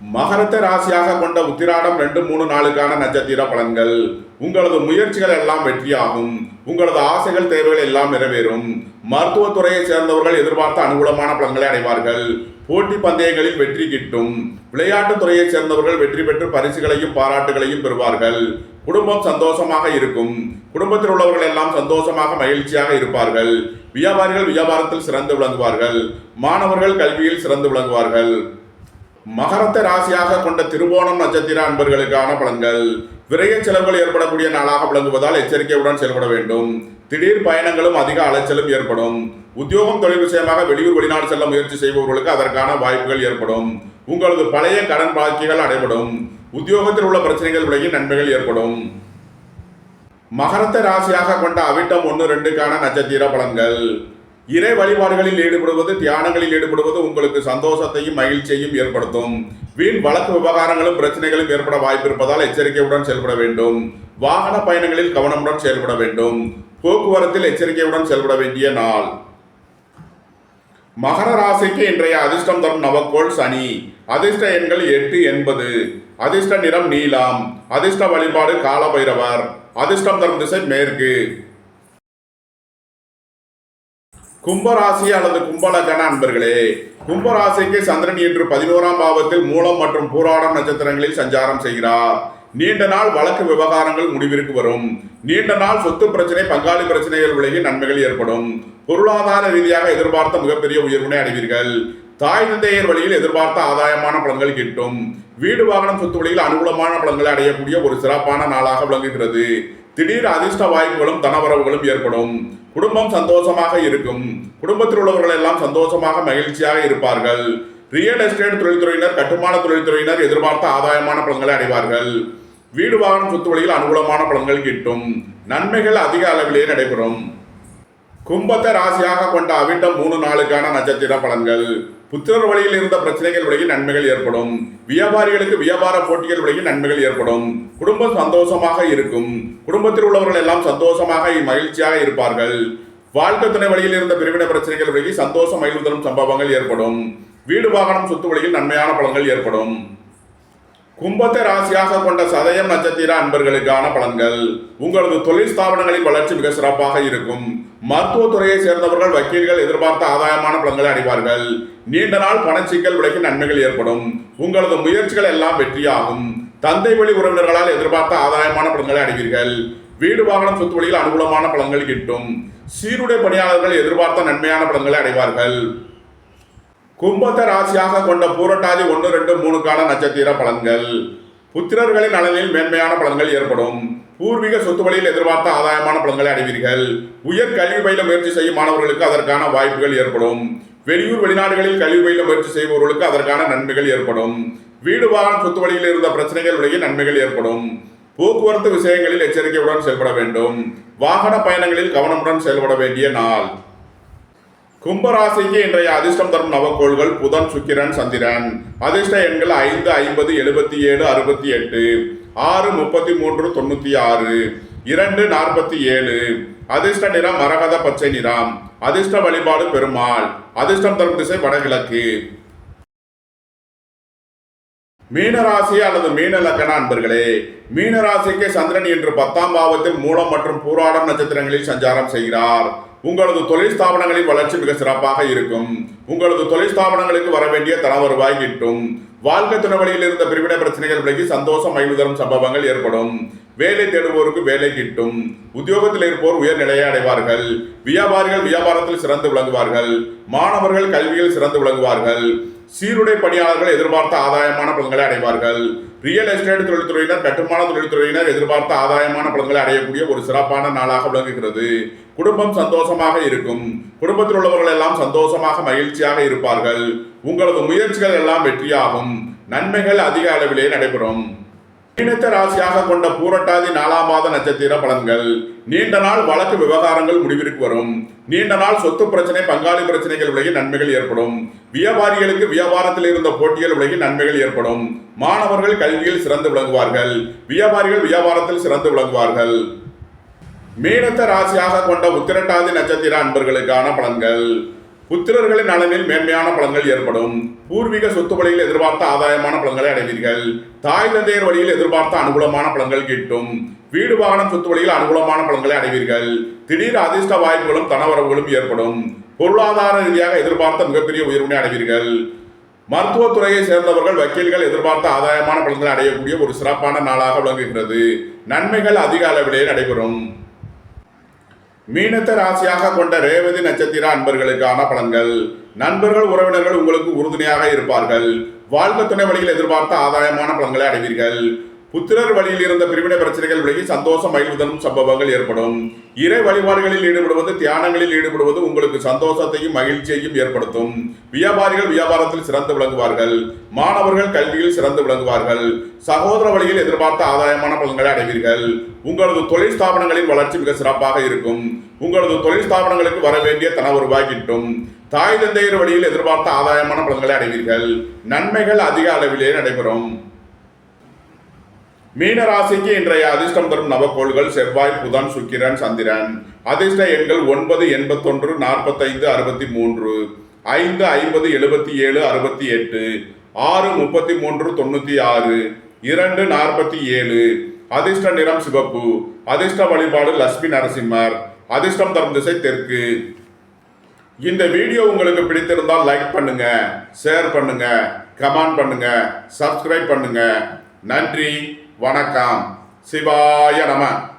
மகரத்தை ராசியாக கொண்ட உத்திராடம் ரெண்டு மூணு நாளுக்கான நட்சத்திர பலன்கள். உங்களது முயற்சிகள் எல்லாம் வெற்றியாகும். உங்களது ஆசைகள் தேவைகள் எல்லாம் நிறைவேறும். மருத்துவத்துறையை சேர்ந்தவர்கள் எதிர்பார்த்த அனுகூலமான பலன்களை அடைவார்கள். போட்டி பந்தயங்களில் வெற்றி கிட்டும். விளையாட்டுத் துறையைச் சேர்ந்தவர்கள் வெற்றி பெற்று பரிசுகளையும் பாராட்டுகளையும் பெறுவார்கள். குடும்பம் சந்தோஷமாக இருக்கும். குடும்பத்தில் உள்ளவர்கள் எல்லாம் சந்தோஷமாக மகிழ்ச்சியாக இருப்பார்கள். வியாபாரிகள் வியாபாரத்தில் சிறந்து விளங்குவார்கள். மாணவர்கள் கல்வியில் சிறந்து விளங்குவார்கள். மகரத்தை ராசியாக கொண்ட திருவோணம் நட்சத்திர அன்பர்களுக்கான பலன்கள். விரைய செலவுகள் ஏற்படக்கூடிய நாளாக விளங்குவதால் எச்சரிக்கையுடன் செயல்பட வேண்டும். திடீர் பயணங்களும் அதிக அலைச்சலும் ஏற்படும். உத்தியோகம் தொழில் விஷயமாக வெளியூர் வெளிநாடு செல்ல முயற்சி செய்பவர்களுக்கு அதற்கான வாய்ப்புகள் ஏற்படும். உங்களது பழைய கடன் பாக்கிகள் அடைபடும். உத்தியோகத்தில் உள்ள பிரச்சனைகள் விலகி நன்மைகள் ஏற்படும். மகரத்தை ராசியாக கொண்ட அவிட்டம் ஒன்று ரெண்டுக்கான நட்சத்திர பலன்கள். இறை வழிபாடுகளில் ஈடுபடுவது தியானங்களில் ஈடுபடுவது உங்களுக்கு சந்தோஷத்தையும் மகிழ்ச்சியையும் ஏற்படுத்தும். வீண் வழக்கு விவகாரங்களும் பிரச்சனைகளும் ஏற்பட வாய்ப்பு இருப்பதால் எச்சரிக்கையுடன் செயல்பட வேண்டும். வாகன பயணங்களில் கவனமுடன் செயல்பட வேண்டும். போக்குவரத்தில் எச்சரிக்கையுடன் செயல்பட வேண்டிய நாள். மகர ராசிக்கு இன்றைய அதிர்ஷ்டம் தரும் நவக்கோள் சனி. அதிர்ஷ்ட எண்கள் எட்டு எண்பது. அதிர்ஷ்ட நிறம் நீலாம். அதிர்ஷ்ட வழிபாடு காலபைரவர். அதிர்ஷ்டம் தரும் திசை மேற்கு. கும்பராசி அல்லது கும்பலக்கண அன்பர்களே கும்பராசிக்கு சந்திரன் இன்று பதினோராம் பாவத்தில் மூலம் மற்றும் பூராடம் நட்சத்திரங்களில் சஞ்சாரம் செய்கிறார். நீண்ட நாள் வழக்கு விவகாரங்கள் முடிவிற்கு வரும். நீண்ட நாள் சொத்து பிரச்சனை பங்காளி பிரச்சனைகள் விலகி நன்மைகள் ஏற்படும். பொருளாதார ரீதியாக எதிர்பார்த்த மிகப்பெரிய உயர்வினை அடைவீர்கள். தாய் தந்தையர் வழியில் எதிர்பார்த்த ஆதாயமான பலன்கள் கிட்டும். வீடு வாகனம் சொத்து வழியில் அனுகூலமான பலன்களை அடையக்கூடிய ஒரு சிறப்பான நாளாக விளங்குகிறது. திடீர் அதிர்ஷ்ட வாய்ப்புகளும் தனவரவுகளும் ஏற்படும். குடும்பம் சந்தோஷமாக இருக்கும். குடும்பத்தில் உள்ளவர்கள் எல்லாம் சந்தோஷமாக மகிழ்ச்சியாக இருப்பார்கள். ரியல் எஸ்டேட் தொழில்துறையினர் கட்டுமான தொழில்துறையினர் எதிர்பார்த்த ஆதாயமான பலன்களை அடைவார்கள். வீடு வாகனம் சொத்து வழியில் அனுகூலமான பலன்கள் கிட்டும். நன்மைகள் அதிக அளவிலேயே நடைபெறும். கும்பத்தை ராசியாக கொண்ட அவிட்டம் மூணு நாளுக்கான நட்சத்திர பலன்கள். புத்திரர் வழியில் இருந்த பிரச்சனைகள் விலகி நன்மைகள் ஏற்படும். வியாபாரிகளுக்கு வியாபார போட்டிகள் விலகி நன்மைகள் ஏற்படும். குடும்பம் சந்தோஷமாக இருக்கும். குடும்பத்தில் உள்ளவர்கள் எல்லாம் சந்தோஷமாக மகிழ்ச்சியாக இருப்பார்கள். வாழ்க்கை துணை வழியில் இருந்த பிரிவினை பிரச்சனைகள் விலகி சந்தோஷம் மகிழ்வு தரும் சம்பவங்கள் ஏற்படும். வீடு வாகனம் சொத்து வழியில் நன்மையான பலன்கள் ஏற்படும். கும்பத்தை ராசியாக கொண்ட சதயம் நட்சத்திர அன்பர்களுக்கான பலன்கள். உங்களது தொழில் ஸ்தாபனங்களின் வளர்ச்சி மிக சிறப்பாக இருக்கும். மருத்துவத்துறையை சேர்ந்தவர்கள் வக்கீல்கள் எதிர்பார்த்த ஆதாயமான பலன்களை அடைவார்கள். நீண்ட நாள் பணச்சிக்கல் விலகி நன்மைகள் ஏற்படும். உங்களது முயற்சிகள் எல்லாம் வெற்றியாகும். தந்தை வழி உறவினர்களால் எதிர்பார்த்த ஆதாயமான பலன்களை அடைவீர்கள். வீடு வாகனம் சொத்து வழியில் அனுகூலமான பலன்கள் கிட்டும். சீருடை பணியாளர்கள் எதிர்பார்த்த நன்மையான பலன்களை அடைவார்கள். கும்பத்தை ராசியாக கொண்ட பூரட்டாதி ஒன்று ரெண்டு மூணுக்கான நட்சத்திர பலன்கள். புத்திரர்களின் நலனில் மேன்மையான பலன்கள் ஏற்படும். பூர்வீக சொத்து வழியில் எதிர்பார்த்த ஆதாயமான பலன்களை அடைவீர்கள். உயர் கல்வி பயில முயற்சி செய்யும் மாணவர்களுக்கு அதற்கான வாய்ப்புகள் ஏற்படும். வெளியூர் வெளிநாடுகளில் கல்வி பயில முயற்சி செய்பவர்களுக்கு அதற்கான நன்மைகள் ஏற்படும். வீடு வாகனம் சொத்து வழியில் இருந்த பிரச்சனைகள் விலகி நன்மைகள் ஏற்படும். போக்குவரத்து விஷயங்களில் எச்சரிக்கையுடன் செயல்பட வேண்டும். வாகன பயணங்களில் கவனமுடன் செயல்பட வேண்டிய நாள். கும்பராசிக்கு இன்றைய அதிர்ஷ்டம் தரும் நவக்கோள்கள் புதன் சுக்கிரன் சந்திரன். அதிர்ஷ்ட எண்கள் ஐந்து ஐம்பது எழுபத்தி ஏழு அறுபத்தி எட்டு. ஆறு முப்பத்தி மூன்று தொண்ணூத்தி ஆறு. இரண்டு நாற்பத்தி ஏழு. அதிர்ஷ்ட நிறம் மரகத பச்சை நிறம். அதிர்ஷ்ட வழிபாடு பெருமாள். அதிர்ஷ்டம் தரும் திசை வடகிழக்கு. மீனராசி அல்லது மீன லக்கண அன்பர்களே மீனராசிக்கு சந்திரன் இன்று பத்தாம் பாவத்தில் மூலம் மற்றும் பூராடம் நட்சத்திரங்களில் சஞ்சாரம் செய்கிறார். உங்களது தொழில் ஸ்தாபனங்களின் வளர்ச்சி மிக சிறப்பாக இருக்கும். உங்களது தொழில் ஸ்தாபனங்களுக்கு வர வேண்டிய தன வருவாய் கிட்டும். வாழ்க்கை துணவழியில் இருந்த பிரிவினை பிரச்சனைகள் விலகி சந்தோஷம் மகிழ்வு தரும் சம்பவங்கள் ஏற்படும். வேலை தேடுவோருக்கு வேலை கிட்டும். உத்தியோகத்தில் இருப்போர் உயர்நிலையை அடைவார்கள். வியாபாரிகள் வியாபாரத்தில் சிறந்து விளங்குவார்கள். மாணவர்கள் கல்வியில் சிறந்து விளங்குவார்கள். சீருடை பணியாளர்கள் எதிர்பார்த்த ஆதாயமான பலன்களை அடைவார்கள். ரியல் எஸ்டேட் தொழில்துறையினர் கட்டுமான தொழில்துறையினர் எதிர்பார்த்த ஆதாயமான பலன்களை அடையக்கூடிய ஒரு சிறப்பான நாளாக விளங்குகிறது. குடும்பம் சந்தோஷமாக இருக்கும். குடும்பத்தில் உள்ளவர்கள் எல்லாம் சந்தோஷமாக மகிழ்ச்சியாக இருப்பார்கள். உங்களது முயற்சிகள் எல்லாம் வெற்றியாகும். நன்மைகள் அதிக அளவிலே நடைபெறும். மீனத்த ராசியாக கொண்ட பூரட்டாதி நாலாம் மாத நட்சத்திர பலன்கள். நீண்ட நாள் வழக்கு விவகாரங்கள் முடிவிற்கு வரும். நீண்ட நாள் சொத்து பிரச்சனை பங்காளி பிரச்சனைகள் விலகி நன்மைகள் ஏற்படும். வியாபாரிகளுக்கு வியாபாரத்தில் இருந்த போட்டிகள் விலகி நன்மைகள் ஏற்படும். மாணவர்கள் கல்வியில் சிறந்து விளங்குவார்கள். வியாபாரிகள் வியாபாரத்தில் சிறந்து விளங்குவார்கள். மீனத்த ராசியாக கொண்ட உத்திரட்டாதி நட்சத்திர அன்பர்களுக்கான பலன்கள். புத்திரர்களின் நலனில் மேன்மையான பலன்கள் ஏற்படும். பூர்வீக சொத்து வழியில் எதிர்பார்த்த ஆதாயமான பலன்களை அடைவீர்கள். தாய் தந்தையர் வழியில் எதிர்பார்த்த அனுகூலமான பலன்கள் கிட்டும். வீடு வாகனம் சொத்து வழியில் அனுகூலமான பலன்களை அடைவீர்கள். திடீர் அதிர்ஷ்ட வாய்ப்புகளும் தனவரவுகளும் ஏற்படும். பொருளாதார ரீதியாக எதிர்பார்த்த மிகப்பெரிய உயர்வினை அடைவீர்கள். மருத்துவத்துறையை சேர்ந்தவர்கள் வக்கீல்கள் எதிர்பார்த்த ஆதாயமான பலன்களை அடையக்கூடிய ஒரு சிறப்பான நாளாக விளங்குகிறது. நன்மைகள் அதிக அளவிலேயே நடைபெறும். மீனத்த ராசியாக கொண்ட ரேவதி நட்சத்திர அன்பர்களுக்கான பலன்கள். நண்பர்கள் உறவினர்கள் உங்களுக்கு உறுதுணையாக இருப்பார்கள். வாழ்க்கை துணை வழியில் எதிர்பார்த்த ஆதாயமான பலன்களை அடைவீர்கள். புத்திரர் வழியில் இருந்த பிரிவினை பிரச்சனைகள் விலகி சந்தோஷம் மகிழ்வுதலும் சம்பவங்கள் ஏற்படும். இறை வழிபாடுகளில் ஈடுபடுவது தியானங்களில் ஈடுபடுவது உங்களுக்கு சந்தோஷத்தையும் மகிழ்ச்சியையும் ஏற்படுத்தும். வியாபாரிகள் வியாபாரத்தில் சிறந்து விளங்குவார்கள். மாணவர்கள் கல்வியில் சிறந்து விளங்குவார்கள். சகோதர வழியில் எதிர்பார்த்த ஆதாயமான பலன்களை அடைவீர்கள். உங்களது தொழில் ஸ்தாபனங்களின் வளர்ச்சி மிக சிறப்பாக இருக்கும். உங்களது தொழில் ஸ்தாபனங்களுக்கு வர வேண்டிய தன வருவாய் கிட்டும். தாய் தந்தையர் வழியில் எதிர்பார்த்த ஆதாயமான பலன்களை அடைவீர்கள். நன்மைகள் அதிக அளவிலேயே நடைபெறும். மீன ராசிக்கு இன்றைய அதிர்ஷ்டம் தரும் நவக்கோள்கள் செவ்வாய் புதன் சுக்கிரன் சந்திரன். அதிர்ஷ்ட எண்கள் ஒன்பது எண்பத்தொன்று நாற்பத்தைந்து அறுபத்தி மூன்று ஐந்து ஐம்பது எழுபத்தி ஏழு அறுபத்தி எட்டு ஆறு முப்பத்தி மூன்று தொண்ணூற்றி ஆறு இரண்டு நாற்பத்தி ஏழு அதிர்ஷ்ட நிறம் சிவப்பு. அதிர்ஷ்ட வழிபாடு லட்சுமி நரசிம்மர். அதிர்ஷ்டம் தரும் திசை தெற்கு. இந்த வீடியோ உங்களுக்கு பிடித்திருந்தால் லைக் பண்ணுங்க ஷேர் பண்ணுங்க கமெண்ட் பண்ணுங்க சப்ஸ்கிரைப் பண்ணுங்க. நன்றி. வணக்கம். சிவாய நம.